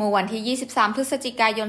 เมื่อวันที่ 23 พฤศจิกายน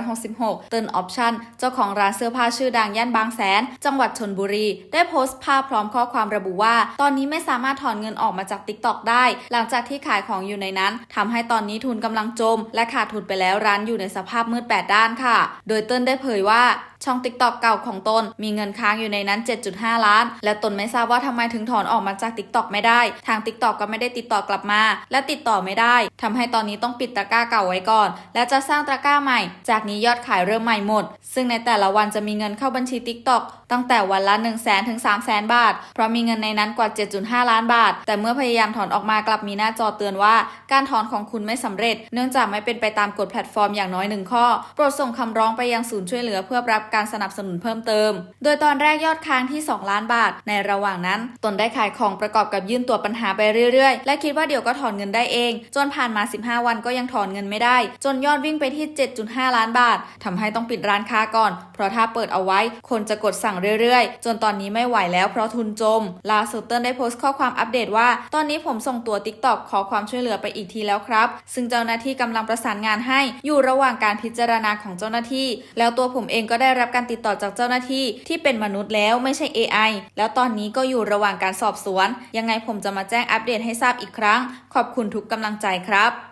2566 เติร์นออปชั่น เจ้าของร้านเสื้อผ้าชื่อดังย่านบางแสน จังหวัดชนบุรี ได้โพสต์ภาพพร้อมข้อความระบุว่า ตอนนี้ไม่สามารถถอนเงินออกมาจาก t ิ k t o k ได้ หลังจากที่ขายของอยู่ในนั้นทำให้ตอนนี้ทุนกำลังจม และขาดทุนไปแล้วร้านอยู่ในสภาพมืด8ด้านค่ะ โดยเติ้นได้เผยว่า ช่อง TikTok เก่าของตน มีเงินค้างอยู่ในนั้น 7.5 ล้าน และตนไม่ทราบว่าทำไมถึงถอนออกมาจาก TikTok ไม่ได้ ทาง TikTok ก็ไม่ได้ติดต่อกลับมา และติดต่อไม่ได้ทำให้ตอนนี้ต้องปิดตะกร้าเก่าไว้ก่อน และจะสร้างตะกร้าใหม่ จากนี้ยอดขายเริ่มใหม่หมด ซึ่งในแต่ละวันจะมีเงินเข้าบัญชี TikTok ตั้งแต่วันละ1 0 0 0 0แถึง3 0 0 0 0 0บาท เพราะมีเงินในนั้นกว่า 7.5 ล้านบาท แต่เมื่อพยายามถอนออกมากลับมีหน้าจอเตือนว่า การถอนของคุณไม่สำเร็จ เนื่องจากไม่เป็นไปตามกฎแพลตฟอร์มอย่างน้อยหนึ่งข้อ โปรดส่งคำร้องไปยังศูนย์ช่วยเหลือเพื่อรับการสนับสนุนเพิ่มเติม โดยตอนแรกยอดค้างที่ 2 ล้านบาท ในระหว่างนั้น ตนได้ขายของประกอบกับยื่นตัวปัญหาไปเรื่อยๆ และคิดว่าเดี๋ยวก็ถอนเงินได้เอง จนผ่านมา 15 วันก็ยังถอนเงินไม่ได้ จนยอดวิ่งไปที่ 7.5 ล้านบาททำให้ต้องปิดร้านค้าก่อน เพราะถ้าเปิดเอาไว้ คนจะกดสั่งเรื่อยๆ จนตอนนี้ไม่ไหวแล้วเพราะทุนจมล่าสุดเติ้ลได้โพสต์ข้อความอัปเดตว่า ตอนนี้ผมส่งตัว TikTok ขอความช่วยเหลือไปอีกทีแล้วครับ ซึ่งเจ้าหน้าที่กำลังประสานงานให้ อยู่ระหว่างการพิจารณาของเจ้าหน้าที่ แล้วตัวผมเองก็ได้รับการติดต่อจากเจ้าหน้าที่ที่เป็นมนุษย์แล้วไม่ใช่ AI แล้วตอนนี้ก็อยู่ระหว่างการสอบสวน ยังไงผมจะมาแจ้งอัปเดตให้ทราบอีกครั้ง ขอบคุณทุกกำลังใจครับ